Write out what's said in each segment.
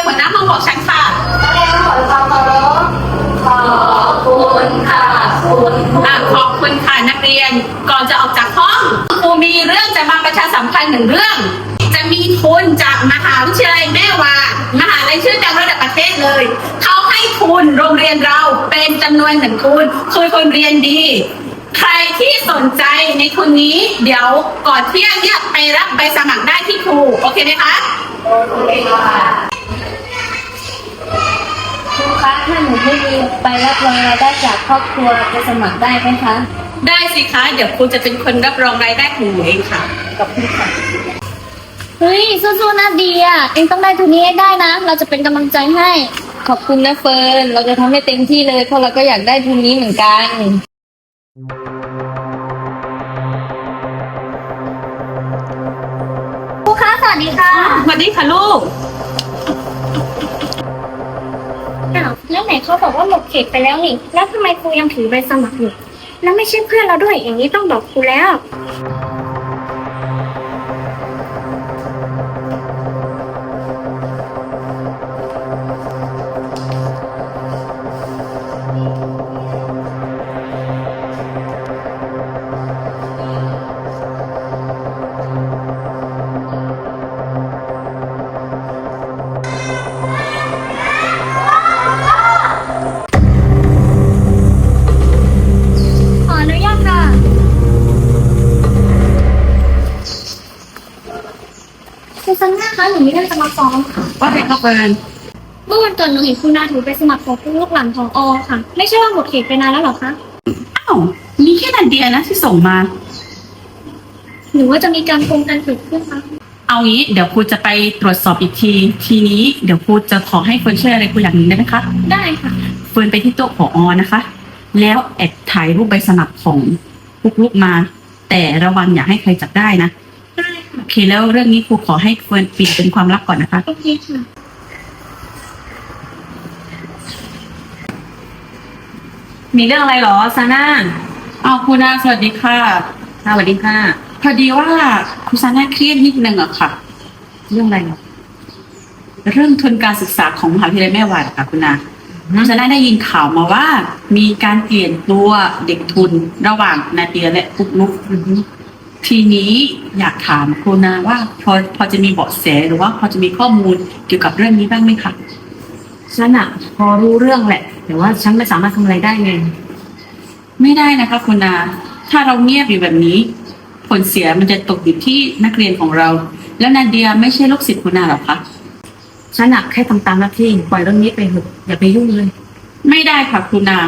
นหัวหน้าห้องของฉันค่ะนักเรียนขอความเคารพขอบคุณค่ะคุณอะขอบคุณค่ะนักเรียน ก่อนจะออกจากห้องครูมีเรื่องจะมาประชาสัมพันธ์หนึ่งเรื่อง จะมีทุนจากมหาวิทยาลัยแม่วามหาลัยชื่อดังระดับประเทศเลย เขาให้ทุนโรงเรียนเราเป็นจำนวนหนึ่งทุนคือทุนเรียนดี ใครที่สนใจในทุนนี้ เดี๋ยวก่อนเที่ยงเนี่ยไปรับใบสมัครได้ที่ครูโอเคไหมคะ โอเคค่ะ ครูคะถ้าหนูไม่มีใบรับรองรายได้จากครอบครัวจะสมัครได้ไหมคะ ได้สิคะ เดี๋ยวครูจะเป็นคนรับรองรายได้ของหนูเองค่ะขอบคุณค่ะ เฮ้ยสู้ๆนะเดียเองต้องได้ทุนนี้ให้ได้นะ เราจะเป็นกำลังใจให้ ขอบคุณนะเฟิร์น เราจะทำให้เต็มที่เลย เพราะเราก็อยากได้ทุนนี้เหมือนกัน ครูคะสวัสดีค่ะ สวัสดีค่ะลูก แล้วไหนเขาบอกว่าหมดเขตไปแล้วนี่ แล้วทำไมครูยังถือใบสมัครอยู่ แล้วไม่ใช่เพื่อนเราด้วยอย่างนี้ต้องบอกครูแล้ว คุณซันน่าคะหนูมีเรื่องจะมาฟ้องค่ะ ว่าไงครับเฟิร์นเมื่อวันก่อนหนูเห็นคุณนาถือใบสมัครของคุณลูกหลานของอค่ะ ไม่ใช่ว่าหมดเขตไปนานแล้วเหรอคะอ้าวมีแค่นันเดียนะที่ส่งมา หรือว่าจะมีการโกงกันเกิดขึ้นคะเอางี้เดี๋ยวครูจะไปตรวจสอบอีกที ทีนี้เดี๋ยวครูจะขอให้เฟิร์นช่วยอะไรครูอย่างหนึ่งได้ไหมคะ ได้ค่ะ เฟิร์นไปที่โต๊ะผอนะคะ แล้วแอบถ่ายรูปใบสมัครของลูกๆมา แต่ระวังอย่าให้ใครจับได้นะได้ค่ะโอ เคแล้วเรื่องนี้ครูขอให้เฟิร์นปิดเป็นความลับก่อนนะคะ โอเคค่ะ มีเรื่องอะไรเหรอซาน่าอ้าวครูนาสวัสดีค่ะ สวัสดีค่ะ พอดีว่าครูซาน่าเครียดนิดนึงอะค่ะ เรื่องอะไรเหรอเรื่องทุนการศึกษาของมหาวิทยาลัยแม่วาดค่ะคุณนาครูซาน่าได้ยินข่าวมาว่า มีการเปลี่ยนตัวเด็กทุนระหว่างนาเดียและปุ๊กลุก ทีนี้อยากถามครูนาว่าพอพอจะมีเบาะแสหรือว่าพอจะมีข้อมูลเกี่ยวกับเรื่องนี้บ้างไหมคะฉันอะพอรู้เรื่องแหละ แต่ว่าฉันไม่สามารถทำอะไรได้ไงไม่ได้นะคะคุณนา ถ้าเราเงียบอยู่แบบนี้ ผลเสียมันจะตกอยู่ที่นักเรียนของเรา แล้วนาเดียไม่ใช่ลูกศิษย์คุณนาหรอคะฉันอะแค่ทำตามหน้าที่ปล่อยเรื่องนี้ไปเถอะอย่าไปยุ่งเลย ไม่ได้ค่ะคุณนา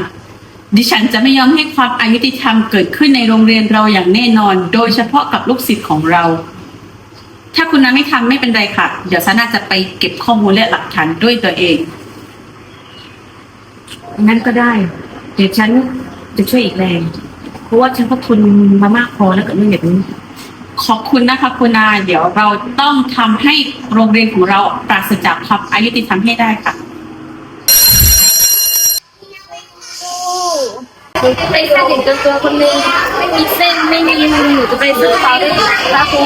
ดิฉันจะไม่ยอมให้ความอายุติธรรมเกิดขึ้นในโรงเรียนเราอย่างแน่นอน โดยเฉพาะกับลูกศิษย์ของเรา ถ้าคุณนาไม่ทำไม่เป็นไรค่ะ เดี๋ยวซาน่าจะไปเก็บข้อมูลและหลักฐานด้วยตัวเอง งั้นก็ได้ เดี๋ยวฉันจะช่วยอีกแรง เพราะว่าฉันก็ทุนมามากพอแล้วกับเรื่องแบบนี้ ขอบคุณนะคะคุณนา เดี๋ยวเราต้องทำให้โรงเรียนของเราปราศจากความอายุติธรรมให้ได้ค่ะ หนูจะ ไปแค่เด็กตัวคนนึงไม่มีเส้นไม่มีหนูจะไปซื้อเขาได้ไหมครู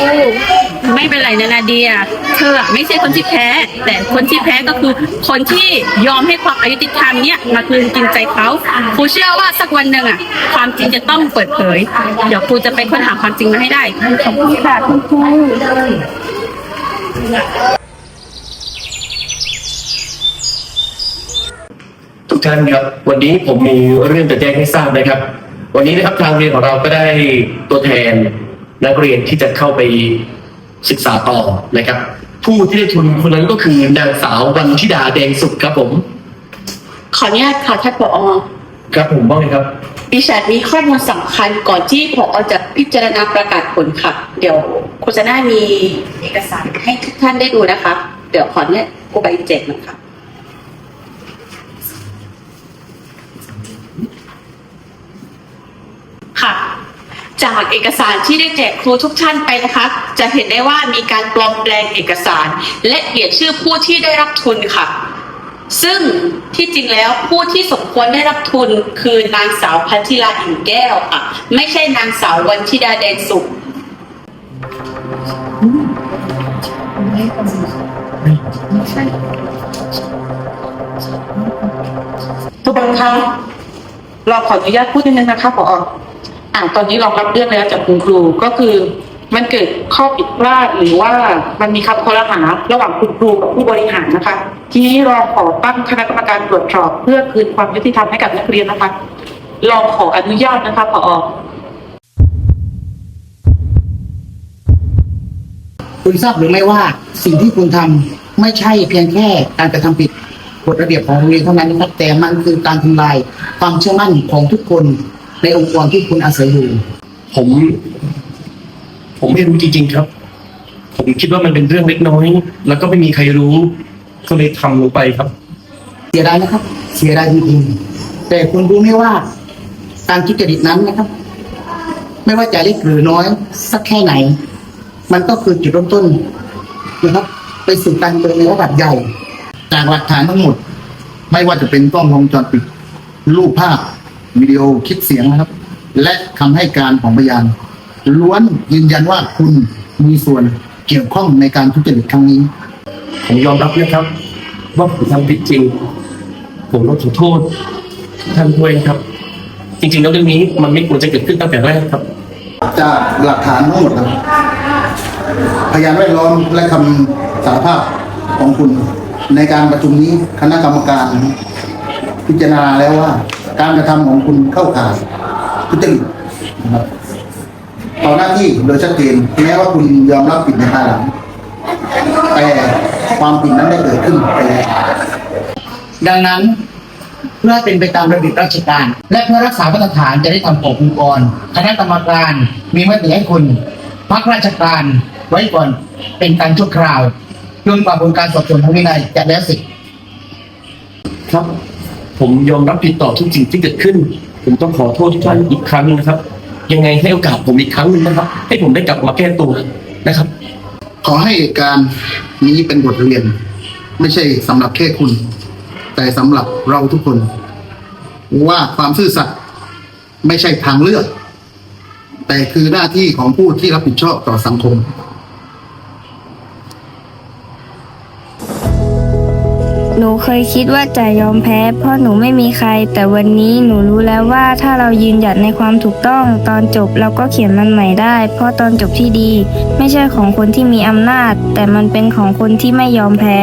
ไม่เป็นไรนะนาเดีย เธอไม่ใช่คนที่แพ้ แต่คนที่แพ้ก็คือคนที่ยอมให้ความอายุติธรรมเนี่ยมากลืนกินใจเขาครูเชื่อว่าสักวันหนึ่งอะความจริงจะต้องเปิดเผย เดี๋ยวครูจะไปค้นหาความจริงมาให้ได้ขอบคุณค่ะคุณครู ทุกท่านครับ วันนี้ผมมีเรื่องจะแจ้งให้ทราบนะครับ วันนี้นะครับทางเรียนของเราก็ได้ตัวแทนนักเรียนที่จะเข้าไปศึกษาต่อนะครับ ผู้ที่ได้ทุนคนนั้นก็คือนางสาววันธิดาแดงสุขครับผม ขออนุญาตค่ะท่านผอครับผมว่าไงครับ ดิฉันมีข้อมูลสำคัญก่อนที่ผอจะพิจารณาประกาศผลค่ะ เดี๋ยวโฆษณามีเอกสารให้ทุกท่านได้ดูนะคะ เดี๋ยวขอเนี่ยกูไปแจกหนะคะค่ะ จากเอกสารที่ได้แจกครูทุกท่านไปนะคะ จะเห็นได้ว่ามีการปลอมแปลงเอกสาร และเปลี่ยนชื่อผู้ที่ได้รับทุนค่ะ ซึ่งที่จริงแล้วผู้ที่สมควรได้รับทุนคือนางสาวพันธิลาอิ่มแก้วค่ะ ไม่ใช่นางสาววันธิดาแดงสุขทุกคนคะเราขออนุญาตพูดนิดนึงนะคะผอ อ่าตอนนี้เรารับเรื่องแล้วจากคุณครูก็คือมันเกิดข้อผิดพลาดหรือว่ามันมีคำคอรหาระหว่างคุณครูกับผู้บริหารนะคะ ทีนี้เราขอตั้งคณะกรรมการตรวจสอบ เพื่อคืนความยุติธรรมให้กับนักเรียนนะคะเราขออนุญาตนะคะผอคุณทราบหรือไม่ว่าสิ่งที่คุณทำไม่ใช่เพียงแค่การกระทำผิดกฎระเบียบของโรงเรียนเท่านั้นนะครับแต่มันคือการทำลายความเชื่อมั่นของทุกคน ในองค์กรที่คุณอาศัยอยู่ ผม ผมไม่รู้จริงๆครับ ผมคิดว่ามันเป็นเรื่องเล็กน้อย แล้วก็ไม่มีใครรู้ ก็เลยทำลงไปครับ เสียดายนะครับ เสียดายจริงๆแต่คุณรู้ไหมว่า การทุจริตนั้นนะครับ ไม่ว่าจะเล็กหรือน้อย สักแค่ไหน มันก็คือจุดเริ่มต้นนะครับ ไปสู่การเมืองในระดับใหญ่ จากหลักฐานทั้งหมด ไม่ว่าจะเป็นกล้องวงจรปิดรูปภาพ วิดีโอคลิปเสียงนะครับ และคำให้การของพยาน ล้วนยืนยันว่าคุณมีส่วนเกี่ยวข้องในการทุจริตครั้งนี้ ผมยอมรับนะครับ ว่าผมทำผิดจริง ผมต้องขอโทษทุกท่านด้วยนะครับ จริงๆแล้วเรื่องนี้มันไม่ควรจะเกิดขึ้นตั้งแต่แรกครับ จากหลักฐานทั้งหมดครับพยานแวดล้อมและคำสารภาพของคุณในการประชุมนี้คณะกรรมการพิจารณาแล้วว่า การกระทำของคุณเข้าข่ายทุจริตนะครับต่อหน้าที่โดยชัดเจนแม้ว่าคุณยอมรับผิดในภายหลัง แต่ความผิดนั้นได้เกิดขึ้นไปแล้วดังนั้นเพื่อเป็นไปตามระเบียบราชการ และเพื่อรักษามาตรฐานจะได้ทำขององค์กรคณะกรรมการมีมติให้คุณพักราชการไว้ก่อนเป็นการชั่วคราวจนกว่าผลการสอบสวนทางวินัยจะแล้วเสร็จครับ ผมยอมรับผิดต่อทุกสิ่งที่เกิดขึ้น ผมต้องขอโทษทุกท่านอีกครั้งหนึงนะครับ ยังไงให้โอกาสผมอีกครั้งหนึ่งนะครับ ให้ผมได้กลับมาแก้ตัวนะครับ ขอให้เหตุการณ์นี้เป็นบทเรียน ไม่ใช่สำหรับแค่คุณ แต่สำหรับเราทุกคน ว่าความซื่อสัตย์ไม่ใช่ทางเลือก แต่คือหน้าที่ของผู้ที่รับผิดชอบต่อสังคม หนูเคยคิดว่าจะยอมแพ้ เพราะหนูไม่มีใคร แต่วันนี้หนูรู้แล้วว่าถ้าเรายืนหยัดในความถูกต้อง ตอนจบเราก็เขียนมันใหม่ได้ เพราะตอนจบที่ดี ไม่ใช่ของคนที่มีอำนาจ แต่มันเป็นของคนที่ไม่ยอมแพ้